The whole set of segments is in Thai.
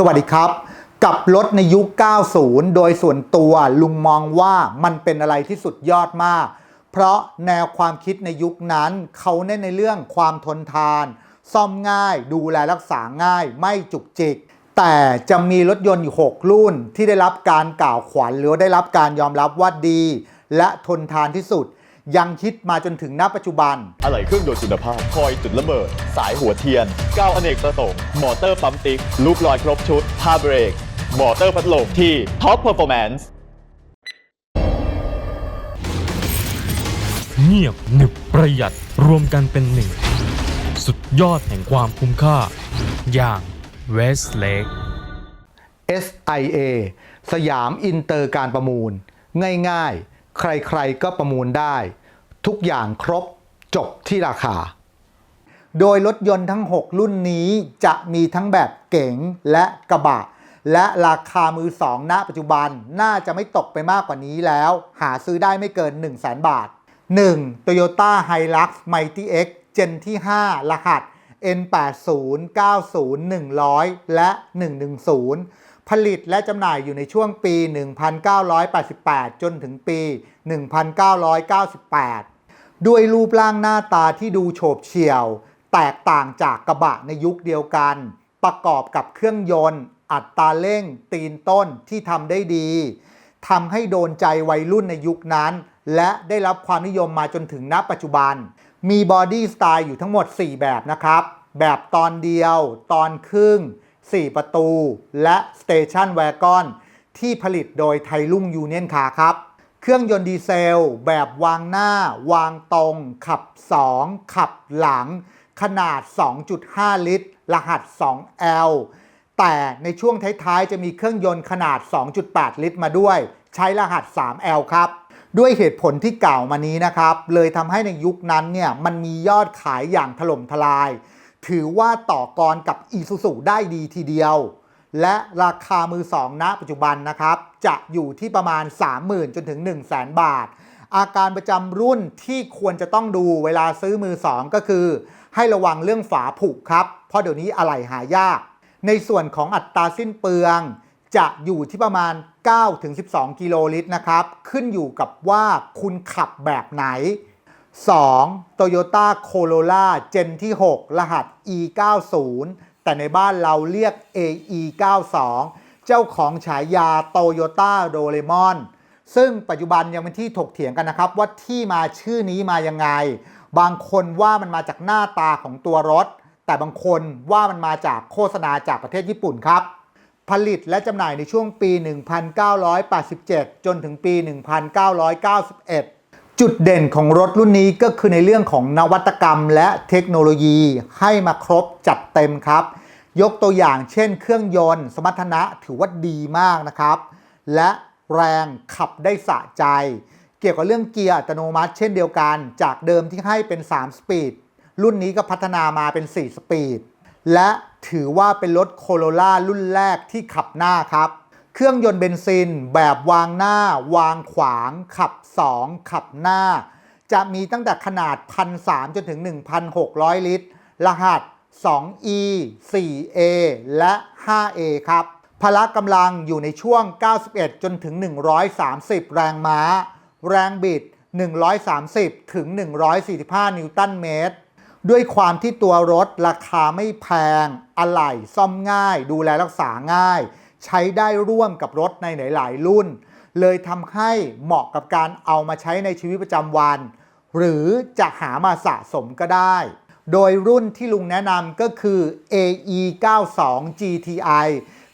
สวัสดีครับ กับรถในยุค 90 โดยส่วนตัวลุงมองว่ามันเป็นอะไรที่สุดยอดมาก เพราะแนวความคิดในยุคนั้น เขาเน้นในเรื่องความทนทาน ซ่อมง่าย ดูแลรักษาง่าย ไม่จุกจิก แต่จะมีรถยนต์อยู่ 6 รุ่นที่ได้รับการกล่าวขวัญหรือได้รับการยอมรับว่าดี และทนทานที่สุด ยังคิดมาจนถึงณปัจจุบัน อะไหล่เครื่องยนต์คุณภาพ คอยจุดระเบิด สายหัวเทียนก้าวอเนกประสงค์มอเตอร์ปั๊มติ๊กลูกลอยครบชุดผ้าเบรกมอเตอร์พัดลมที่ Top Performance เงียบหนึบประหยัดรวมกันเป็นหนึ่ง สุดยอดแห่งความคุ้มค่า อย่าง Westlake SIA สยามอินเตอร์การประมูล ง่าย ๆ ใครๆก็ประมูลได้ ทุกอย่างครบจบที่ราคา โดยรถยนต์ทั้ง 6 รุ่นนี้จะมีทั้งแบบเก๋งและกระบะ และราคามือ2ณปัจจุบันน่าจะไม่ตกไปมากกว่านี้แล้ว หาซื้อได้ไม่เกิน 1 0 0 0 0แบาท 1. Toyota Hilux Mighty X Gen ที่ 5 รหัส N80 90 100 และ 110 ผลิตและจำหน่ายอยู่ในช่วงปี 1988 จนถึงปี 1998 ด้วยรูปร่างหน้าตาที่ดูโฉบเฉี่ยว แตกต่างจากกระบะในยุคเดียวกัน ประกอบกับเครื่องยนต์ อัตราเร่ง ตีนต้นที่ทำได้ดีทำให้โดนใจวัยรุ่นในยุคนั้น และได้รับความนิยมมาจนถึงณปัจจุบัน มีบอดี้สไตล์อยู่ทั้งหมด 4 แบบนะครับ แบบตอนเดียว ตอนครึ่ง 4 ประตู และสเตชันแวกอนที่ผลิตโดยไทยลุ่งยูเนียนคาครับ เครื่องยนต์ดีเซล แบบวางหน้า วางตรง ขับ 2 ขับหลัง ขนาด 2.5 ลิตร รหัส 2L แต่ในช่วงท้าย ๆ จะมีเครื่องยนต์ขนาด 2.8 ลิตรมาด้วย ใช้รหัส 3L ครับด้วยเหตุผลที่กล่าวมานี้นะครับ เลยทำให้ในยุคนั้นเนี่ยมันมียอดขายอย่างถล่มทลาย ถือว่าต่อกรกับ i s u z u ได้ดีทีเดียว และราคามือ2ณปัจจุบันนะครับ จะอยู่ที่ประมาณ 30,000 จนถึง 1 0 0 0 0แบาท อาการประจำรุ่นที่ควรจะต้องดูเวลาซื้อมือ2ก็คือ ให้ระวังเรื่องฝาผุครับ เพราะเดี๋ยวนี้อะไหล่หายาก ในส่วนของอัตราสิ้นเปลือง จะอยู่ที่ประมาณ 9-12 กิโลลิตรนะครับ ขึ้นอยู่กับว่าคุณขับแบบไหน 2. Toyota Corolla Gen ที่ 6 รหัส E90 แต่ในบ้านเราเรียก AE92 เจ้าของฉายา Toyota d o r e m o n ซึ่งปัจจุบันยังเป็นที่ถกเถียงกันนะครับ ว่าที่มาชื่อนี้มายังไง บางคนว่ามันมาจากหน้าตาของตัวรถ แต่บางคนว่ามันมาจากโฆษณาจากประเทศญี่ปุ่นครับ ผลิตและจำหน่ายในช่วงปี 1987 จนถึงปี 1991 จุดเด่นของรถรุ่นนี้ก็คือในเรื่องของนวัตกรรมและเทคโนโลยีให้มาครบจัดเต็มครับ ยกตัวอย่างเช่น เครื่องยนต์ สมรรถนะถือว่าดีมากนะครับ และแรงขับได้สะใจ เกี่ยวกับเรื่องเกียร์อัตโนมัติ เช่นเดียวกัน จากเดิมที่ให้เป็น 3 สปีด รุ่นนี้ก็พัฒนามาเป็น 4 สปีด และถือว่าเป็นรถโคโรล่ารุ่นแรกที่ขับหน้าครับ เครื่องยนต์เบนซิน แบบวางหน้า วางขวาง ขับ 2 ขับหน้า จะมีตั้งแต่ขนาด 1,300จนถึง 1,600 ลิตร รหัส 2E 4A และ 5A ครับ พละกำลังอยู่ในช่วง 91 จนถึง 130 แรงม้า แรงบิด 130 ถึง 145 นิวตันเมตร ด้วยความที่ตัวรถราคาไม่แพง อะไหล่ซ่อมง่าย ดูแลรักษาง่าย ใช้ได้ร่วมกับรถในหลาย ๆ รุ่น เลยทำให้เหมาะกับการเอามาใช้ในชีวิตประจำวัน หรือจะหามาสะสมก็ได้ โดยรุ่นที่ลุงแนะนำก็คือ AE 92 GTI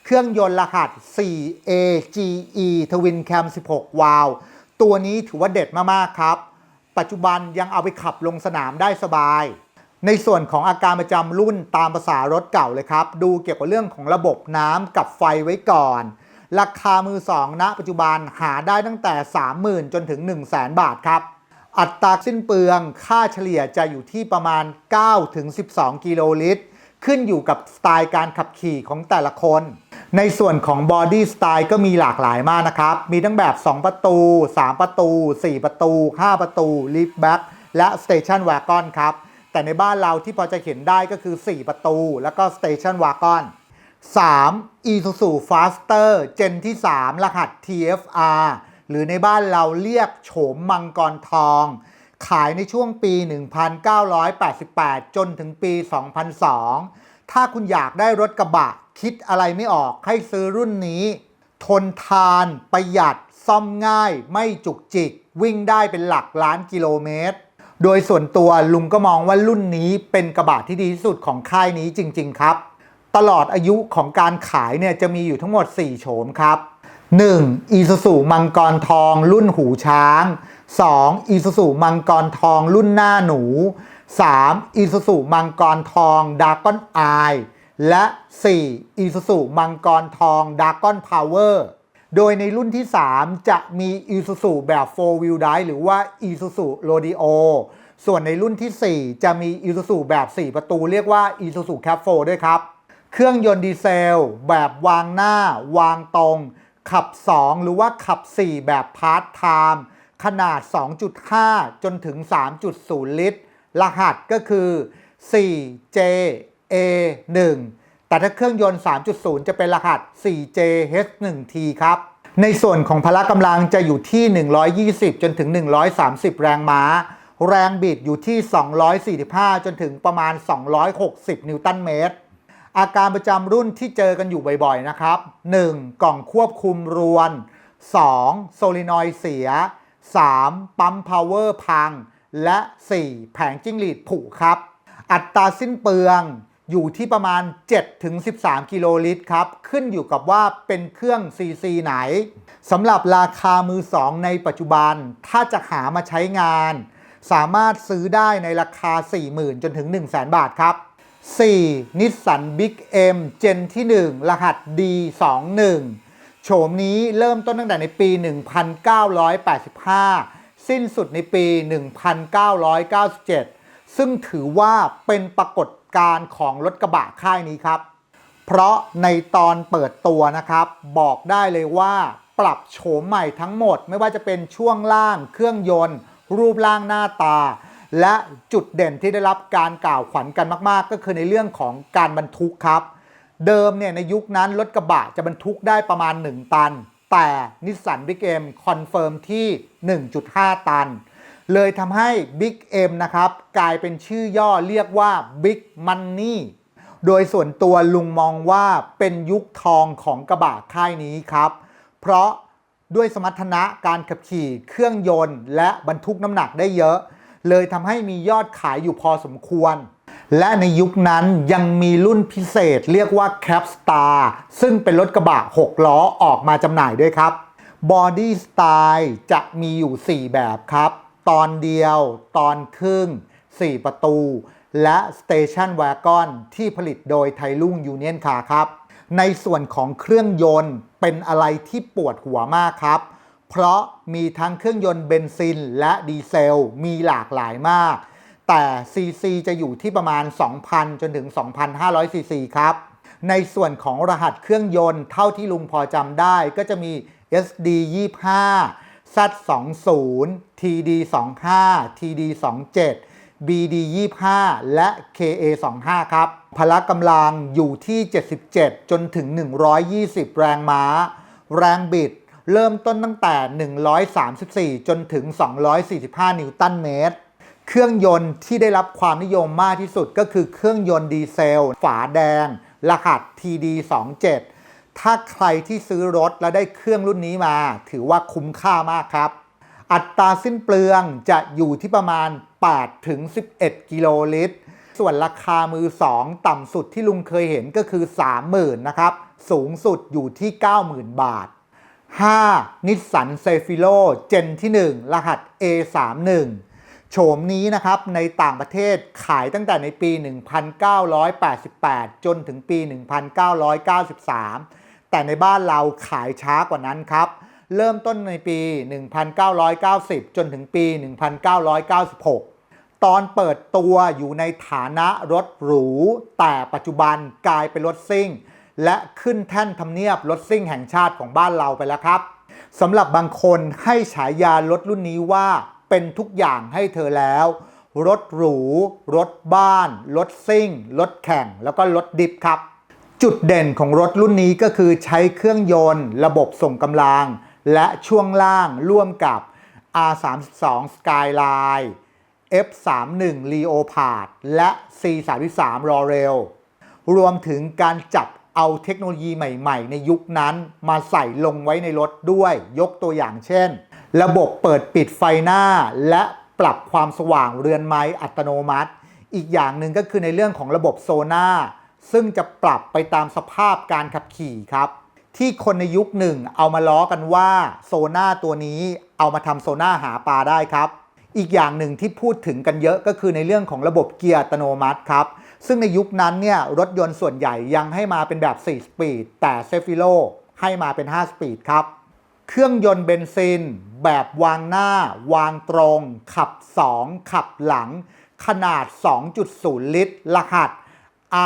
เครื่องยนต์รหัส 4AGE Twin Cam 16 วาล์วตัวนี้ถือว่าเด็ดมาก ๆ ครับ ปัจจุบันยังเอาไปขับลงสนามได้สบาย ในส่วนของอาการประจำรุ่นตามภาษารถเก่าเลยครับ ดูเกี่ยวกับเรื่องของระบบน้ำกับไฟไว้ก่อน ราคามือ2ณปัจจุบันหาได้ตั้งแต่ 30,000 จนถึง 1 0 0 0 0แบาทครับ อัตราสิ้นเปลืองค่าเฉลี่ยจะอยู่ที่ประมาณ 9-12 กิโลลิตร ขึ้นอยู่กับสไตล์การขับขี่ของแต่ละคน ในส่วนของบอดี้สไตล์ก็มีหลากหลายมากนะครับ มีทั้งแบบ 2 ประตู 3 ประตู 4 ประตู 5 ประตูลิฟต์แบ็คและสเตชันวากอนครับ แต่ในบ้านเราที่พอจะเห็นได้ก็คือ 4 ประตู แล้วก็สเตชันวากอน 3. Isuzu Faster เจนที่ 3 รหัส TFR หรือในบ้านเราเรียกโฉมมังกรทอง ขายในช่วงปี 1988 จนถึงปี 2002 ถ้าคุณอยากได้รถกระบะ คิดอะไรไม่ออกให้ซื้อรุ่นนี้ ทนทาน ประหยัด ซ่อมง่าย ไม่จุกจิก วิ่งได้เป็นหลักล้านกิโลเมตร โดยส่วนตัวลุงก็มองว่ารุ่นนี้เป็นกระบะที่ดีที่สุดของค่ายนี้จริง ๆ ครับ ตลอดอายุของการขายเนี่ยจะมีอยู่ทั้งหมด 4 โฉมครับ 1. อีซูซูมังกรทอง รุ่นหูช้าง 2. อีซูซูมังกรทอง รุ่นหน้าหนู 3. อีซูซูมังกรทองดากอนไอและ 4. อีซูซูมังกรทองดากอนพาวเวอร์ โดยในรุ่นที่ 3 จะมี Isuzu แบบ 4 Wheel Drive หรือว่า Isuzu Rodeo ส่วนในรุ่นที่ 4 จะมี Isuzu แบบ 4 ประตูเรียกว่า Isuzu Cab 4ด้วยครับ เครื่องยนต์ดีเซล แบบวางหน้า วางตรง ขับ 2 หรือว่าขับ 4 แบบพาร์ทไทม์ขนาด 2.5 จนถึง 3.0 ลิตร รหัสก็คือ 4JA1 แต่ถ้าเครื่องยนต์ 3.0 จะเป็นรหัส 4JH1T ครับ ในส่วนของพละกำลังจะอยู่ที่ 120 จนถึง 130 แรงม้า แรงบิดอยู่ที่ 245 จนถึงประมาณ 260 นิวตันเมตร อาการประจำรุ่นที่เจอกันอยู่บ่อยๆ นะครับ 1. กล่องควบคุมรวน 2. โซลินอยเสีย 3. ปั๊มพาวเวอร์พัง และ 4. แผงจิ้งหรีดผุครับ อัตราสิ้นเปลือง อยู่ที่ประมาณ 7-13 กิโลลิตรครับ ขึ้นอยู่กับว่าเป็นเครื่อง CC ไหนสำหรับราคามือสองในปัจจุบัน ถ้าจะหามาใช้งาน สามารถซื้อได้ในราคา 40,000 จนถึง 100,000 บาทครับ 4. นิสสันบิ๊กเอ็มเจนที่ 1 รหัส D21 โฉมนี้เริ่มต้นตั้งแต่ในปี 1985 สิ้นสุดในปี 1997 ซึ่งถือว่าเป็นปรากฏการณ์ของรถกระบะค่ายนี้ครับ เพราะในตอนเปิดตัวนะครับ บอกได้เลยว่าปรับโฉมใหม่ทั้งหมด ไม่ว่าจะเป็นช่วงล่างเครื่องยนต์ รูปร่างหน้าตา และจุดเด่นที่ได้รับการกล่าวขวัญกันมาก ๆ ก็คือในเรื่องของการบรรทุกครับ เดิมเนี่ยในยุคนั้นรถกระบะจะบรรทุกได้ประมาณ 1 ตัน แต่นิสสันบิ๊กเอ็มคอนเฟิร์มที่ 1.5 ตัน เลยทำให้ Big M นะครับ กลายเป็นชื่อย่อเรียกว่า Big Money โดยส่วนตัวลุงมองว่าเป็นยุคทองของกระบะค่ายนี้ครับ เพราะด้วยสมรรถนะการขับขี่เครื่องยนต์ และบรรทุกน้ำหนักได้เยอะ เลยทำให้มียอดขายอยู่พอสมควร และในยุคนั้นยังมีรุ่นพิเศษเรียกว่า Cap Star ซึ่งเป็นรถกระบะ 6 ล้อออกมาจำหน่ายด้วยครับ Body Style จะมีอยู่ 4 แบบครับ ตอนเดียว ตอนครึ่ง 4 ประตู และ Station Wagon ที่ผลิตโดยไทรุ่งยูเนียนคาครับ ในส่วนของเครื่องยนต์เป็นอะไรที่ปวดหัวมากครับ เพราะมีทั้งเครื่องยนต์เบนซินและดีเซล มีหลากหลายมาก แต่ CC จะอยู่ที่ประมาณ 2,000 จนถึง 2,500 CC ครับในส่วนของรหัสเครื่องยนต์เท่าที่ลุงพอจำได้ก็จะมี SD 25 Z 20 TD 25 TD 27 BD 25 และ KA 25 ครับ พละกำลังอยู่ที่ 77 จนถึง 120 แรงม้า แรงบิดเริ่มต้นตั้งแต่ 134 จนถึง 245 นิวตันเมตร เครื่องยนต์ที่ได้รับความนิยมมากที่สุดก็คือเครื่องยนต์ดีเซล ฝาแดง รหัส TD 27 ถ้าใครที่ซื้อรถแล้วได้เครื่องรุ่นนี้มา ถือว่าคุ้มค่ามากครับ อัตราสิ้นเปลืองจะอยู่ที่ประมาณ 8 ถึง 11 กิโลลิตร ส่วนราคามือ 2 ต่ำสุดที่ลุงเคยเห็นก็คือ 30,000 นะครับ สูงสุดอยู่ที่ 90,000 บาท 5. นิสสันเซฟิโลเจนที่ 1 รหัส A31 โฉมนี้นะครับในต่างประเทศขายตั้งแต่ในปี 1988 จนถึงปี 1993 แต่ในบ้านเราขายช้ากว่านั้นครับ เริ่มต้นในปี 1990 จนถึงปี 1996 ตอนเปิดตัวอยู่ในฐานะรถหรู แต่ปัจจุบันกลายเป็นรถซิ่ง และขึ้นแท่นทำเนียบรถซิ่งแห่งชาติของบ้านเราไปแล้วครับสำหรับบางคนให้ฉายารถรุ่นนี้ว่าเป็นทุกอย่างให้เธอแล้ว รถหรู รถบ้าน รถซิ่ง รถแข่ง แล้วก็รถดิฟครับ จุดเด่นของรถรุ่นนี้ก็คือใช้เครื่องยนต์ ระบบส่งกำลัง และช่วงล่างร่วมกับ R32 Skyline F31 Leopard และ C33 Laurel รวมถึงการจับเอาเทคโนโลยีใหม่ๆ ในยุคนั้นมาใส่ลงไว้ในรถด้วย ยกตัวอย่างเช่น ระบบเปิดปิดไฟหน้า และปรับความสว่างเรือนไม้อัตโนมัติ อีกอย่างหนึ่งก็คือในเรื่องของระบบโซน่า ซึ่งจะปรับไปตามสภาพการขับขี่ครับ ที่คนในยุคหนึ่งเอามาล้อกันว่าโซน่าตัวนี้เอามาทำโซน่าหาปลาได้ครับ อีกอย่างหนึ่งที่พูดถึงกันเยอะก็คือในเรื่องของระบบเกียร์อัตโนมัติครับ ซึ่งในยุคนั้นเนี่ยรถยนต์ส่วนใหญ่ยังให้มาเป็นแบบ 4 สปีด แต่เซฟิโลให้มาเป็น 5 สปีดครับ เครื่องยนต์เบนซิน แบบวางหน้า วางตรง ขับ 2 ขับหลัง ขนาด 2.0 ลิตร รหัส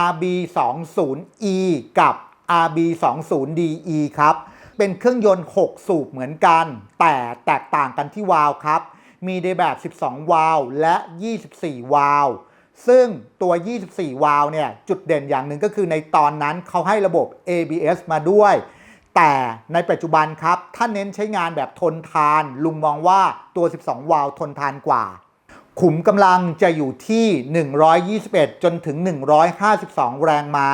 RB20E กับ RB20DE ครับ เป็นเครื่องยนต์ 6 สูบเหมือนกัน แต่แตกต่างกันที่วาล์วครับ มีในแบบ 12 วาล์วและ 24 วาล์วซึ่งตัว 24 วาล์วเนี่ย จุดเด่นอย่างหนึ่งก็คือในตอนนั้นเขาให้ระบบ ABS มาด้วย แต่ในปัจจุบันครับ ถ้าเน้นใช้งานแบบทนทาน ลุงมองว่าตัว 12 วาล์วทนทานกว่า ขุมกำลังจะอยู่ที่ 121 จนถึง 152 แรงม้า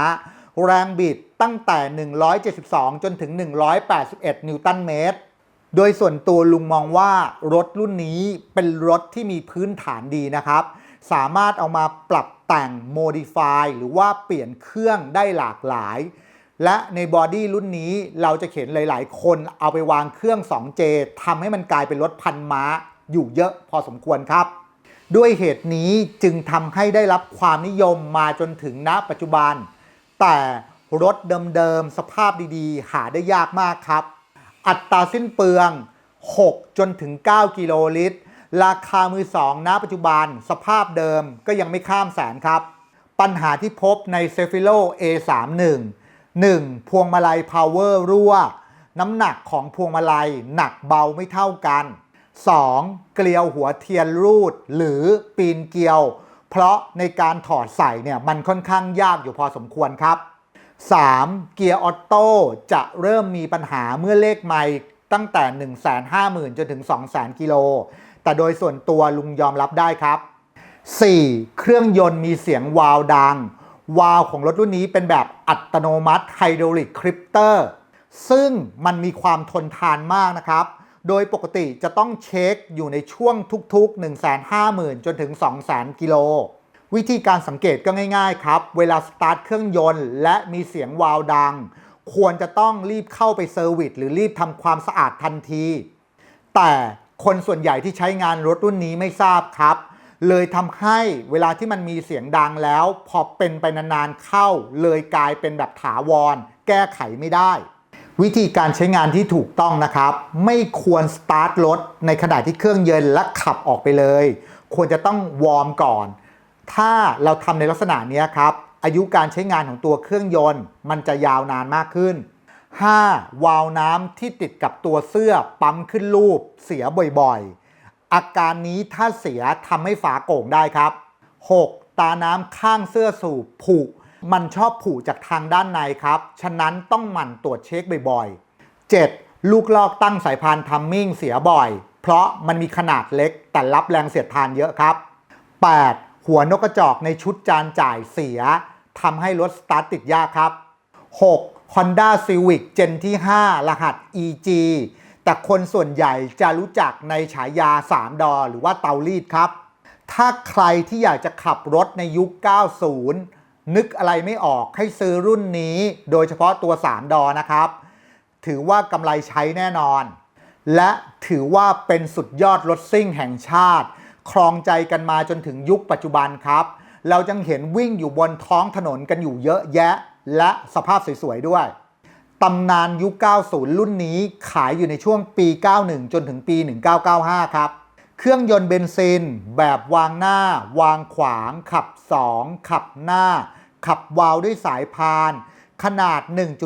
แรงบิดตั้งแต่ 172 จนถึง 181 นิวตันเมตร โดยส่วนตัวลุงมองว่ารถรุ่นนี้เป็นรถที่มีพื้นฐานดีนะครับ สามารถเอามาปรับแต่ง modify หรือว่าเปลี่ยนเครื่องได้หลากหลาย และในบอดี้รุ่นนี้เราจะเห็นหลาย ๆ คนเอาไปวางเครื่อง 2J ทำให้มันกลายเป็นรถพันม้าอยู่เยอะพอสมควรครับ ด้วยเหตุนี้จึงทำให้ได้รับความนิยมมาจนถึงณปัจจุบัน แต่รถเดิมๆ สภาพดีๆ หาได้ยากมากครับ อัตราสิ้นเปลือง 6 จนถึง 9 กิโลลิตร ราคามือสองณปัจจุบัน สภาพเดิมก็ยังไม่ข้ามแสนครับ ปัญหาที่พบใน c e f i l o A31 1. พวงมาลัย Power รั่ว น้ำหนักของพวงมาลัยหนักเบาไม่เท่ากัน 2. เกลียวหัวเทียนรูดหรือปีนเกลียว เพราะในการถอดใส่เนี่ยมันค่อนข้างยากอยู่พอสมควรครับ 3. เกียร์ออโต้จะเริ่มมีปัญหาเมื่อเลขไมล์ตั้งแต่ 150,000 จนถึง 200,000 กิโล แต่โดยส่วนตัวลุงยอมรับได้ครับ 4. เครื่องยนต์มีเสียงวาวดัง วาล์วของรถรุ่นนี้เป็นแบบอัตโนมัติไฮดรอลิกคริปเตอร์ซึ่งมันมีความทนทานมากนะครับ โดยปกติจะต้องเช็คอยู่ในช่วงทุกๆ 150,000 จนถึง 200,000 กิโล วิธีการสังเกตก็ง่ายๆครับ เวลาสตาร์ทเครื่องยนต์และมีเสียงวาวดัง ควรจะต้องรีบเข้าไปเซอร์วิสหรือรีบทำความสะอาดทันที แต่คนส่วนใหญ่ที่ใช้งานรถรุ่นนี้ไม่ทราบครับ เลยทำให้เวลาที่มันมีเสียงดังแล้ว พอเป็นไปนานๆเข้า เลยกลายเป็นแบบถาวร แก้ไขไม่ได้ วิธีการใช้งานที่ถูกต้องนะครับ ไม่ควรสตาร์ทรถในขณะที่เครื่องเย็นและขับออกไปเลย ควรจะต้องวอร์มก่อน ถ้าเราทำในลักษณะนี้ครับ อายุการใช้งานของตัวเครื่องยนต์ มันจะยาวนานมากขึ้น 5. วาล์วน้ำที่ติดกับตัวเสื้อปั๊มขึ้นรูป เสียบ่อยๆ อาการนี้ถ้าเสียทำให้ฝาโก่งได้ครับ 6. ตาน้ำข้างเสื้อสูบผุ มันชอบผุจากทางด้านในครับ ฉะนั้นต้องหมั่นตรวจเช็คบ่อยๆ 7. ลูกลอกตั้งสายพานทัมมิ่งเสียบ่อย เพราะมันมีขนาดเล็กแต่รับแรงเสียดทานเยอะครับ 8. หัวนกกระจอกในชุดจานจ่ายเสียทำให้รถสตาร์ทติดยากครับ 6. Honda Civic Gen ที่ 5 รหัส EG แต่คนส่วนใหญ่จะรู้จักในฉายา 3 ดอ หรือว่าเตารีดครับ ถ้าใครที่อยากจะขับรถในยุค 90 นึกอะไรไม่ออกให้ซื้อรุ่นนี้ โดยเฉพาะตัว 3 ดอนะครับ ถือว่ากำไรใช้แน่นอน และถือว่าเป็นสุดยอดรถซิ่งแห่งชาติ ครองใจกันมาจนถึงยุคปัจจุบันครับ เราจังเห็นวิ่งอยู่บนท้องถนนกันอยู่เยอะแยะ และสภาพสวยๆด้วยตำนานยุค 90 รุ่นนี้ขายอยู่ในช่วงปี 91 จนถึงปี 1995 ครับ เครื่องยนต์เบนซิน แบบวางหน้า วางขวาง ขับ 2 ขับหน้า ขับวาล์วด้วยสายพาน ขนาด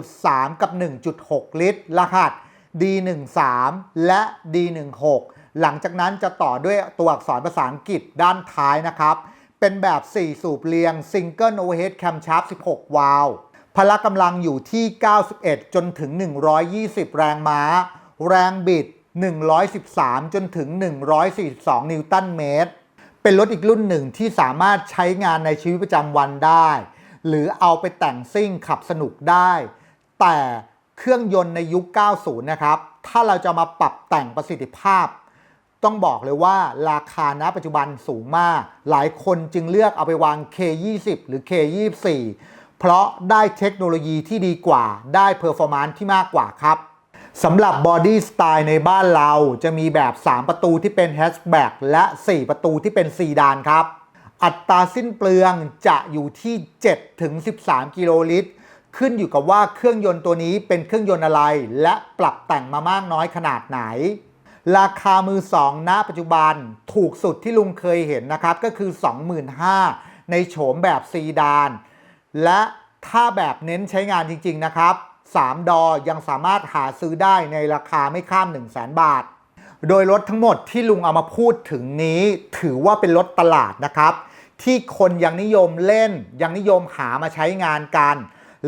1.3 กับ 1.6 ลิตร รหัส D13 และ D16 หลังจากนั้นจะต่อด้วยตัวอักษรภาษาอังกฤษด้านท้ายนะครับ เป็นแบบ 4 สูบเรียง Single Overhead Camshaft 16 วาล์วพละกำลังอยู่ที่ 91 จนถึง 120 แรงม้า แรงบิด 113 จนถึง 142 นิวตันเมตร เป็นรถอีกรุ่นหนึ่งที่สามารถใช้งานในชีวิตประจำวันได้ หรือเอาไปแต่งซิ่งขับสนุกได้ แต่เครื่องยนต์ในยุค 90 นะครับ ถ้าเราจะมาปรับแต่งประสิทธิภาพ ต้องบอกเลยว่าราคาณปัจจุบันสูงมาก หลายคนจึงเลือกเอาไปวาง K20 หรือ K24 เพราะได้เทคโนโลยีที่ดีกว่า ได้เพอร์ฟอร์มานซ์ที่มากกว่าครับ สำหรับบอดี้สไตล์ในบ้านเราจะมีแบบ 3 ประตูที่เป็นแฮชแบ็กและ 4 ประตูที่เป็นซีดานครับ อัตราสิ้นเปลืองจะอยู่ที่7ถึง13 กิโลลิตร ขึ้นอยู่กับว่าเครื่องยนต์ตัวนี้เป็นเครื่องยนต์อะไร และปรับแต่งมามากน้อยขนาดไหน ราคามือสองณปัจจุบันถูกสุดที่ลุงเคยเห็นนะครับ ก็คือ 25,000ในโฉมแบบซีดาน และถ้าแบบเน้นใช้งานจริง ๆ นะครับ 3 ดอยังสามารถหาซื้อได้ในราคาไม่ข้าม 1 0 0 0 0แบาท โดยรถทั้งหมดที่ลุงเอามาพูดถึงนี้ ถือว่าเป็นรถตลาดนะครับ ที่คนยังนิยมเล่น ยังนิยมหามาใช้งานกัน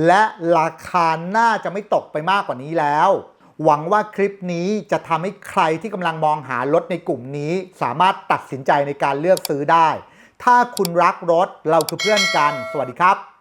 และราคาน่าจะไม่ตกไปมากกว่านี้แล้ว หวังว่าคลิปนี้จะทำให้ใครที่กำลังมองหารถในกลุ่มนี้ สามารถตัดสินใจในการเลือกซื้อได้ ถ้าคุณรักรถเราคือเพื่อนกัน สวัสดีครับ